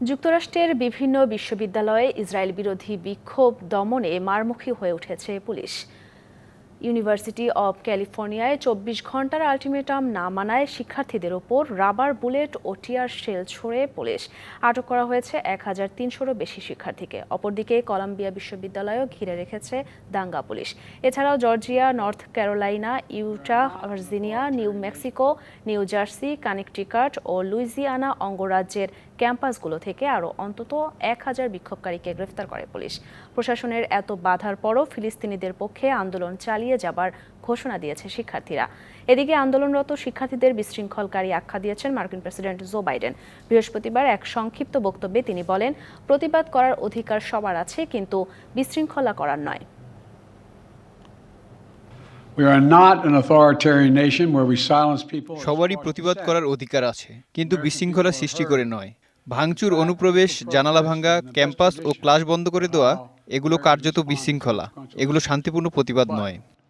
যুক্তরাষ্ট্রের বিভিন্ন বিশ্ববিদ্যালয়ে ইসরায়েল বিরোধী বিক্ষোভ দমনে মারমুখী হয়ে উঠেছে পুলিশ। ইউনিভার্সিটি অব ক্যালিফোর্নিয়ায় চব্বিশ ঘণ্টার আলটিমেটাম না মানায় শিক্ষার্থীদের ওপর রাবার বুলেট ও টিয়ার শেল ছুড়ে পুলিশ। আটক করা হয়েছে এক হাজার তিনশোরও বেশি শিক্ষার্থীকে। অপরদিকে কলাম্বিয়া বিশ্ববিদ্যালয়ও ঘিরে রেখেছে দাঙ্গা পুলিশ। এছাড়াও Georgia, North Carolina, Utah, Virginia, New Mexico, New Jersey, Connecticut ও লুইজিয়ানা অঙ্গরাজ্যের ক্যাম্পাসগুলো থেকে আরও অন্তত এক হাজার বিক্ষোভকারীকে গ্রেফতার করে পুলিশ। প্রশাসনের এত বাধার পরও ফিলিস্তিনিদের পক্ষে আন্দোলন চালিয়ে যাবার ঘোষণা দিয়েছে শিক্ষার্থীরা। এদিকে আন্দোলনরত শিক্ষার্থীদের বিশৃঙ্খলকারী আখ্যা দিয়েছেন মার্কিন প্রেসিডেন্ট জো বাইডেন। বৃহস্পতিবার এক সংক্ষিপ্ত বক্তব্যে তিনি বলেন প্রতিবাদ করার অধিকার সবার আছে কিন্তু বিশৃঙ্খলা করার নয়। We are not an authoritarian nation where we silence people. সবারই প্রতিবাদ করার অধিকার আছে কিন্তু বিশৃঙ্খলা সৃষ্টি করে নয়। ভাঙচুর অনুপ্রবেশ জানালা ভাঙ্গা ক্যাম্পাস ও ক্লাস বন্ধ করে দেওয়া এগুলো কার্যত বিশৃঙ্খলা। এগুলো শান্তিপূর্ণ প্রতিবাদ নয়।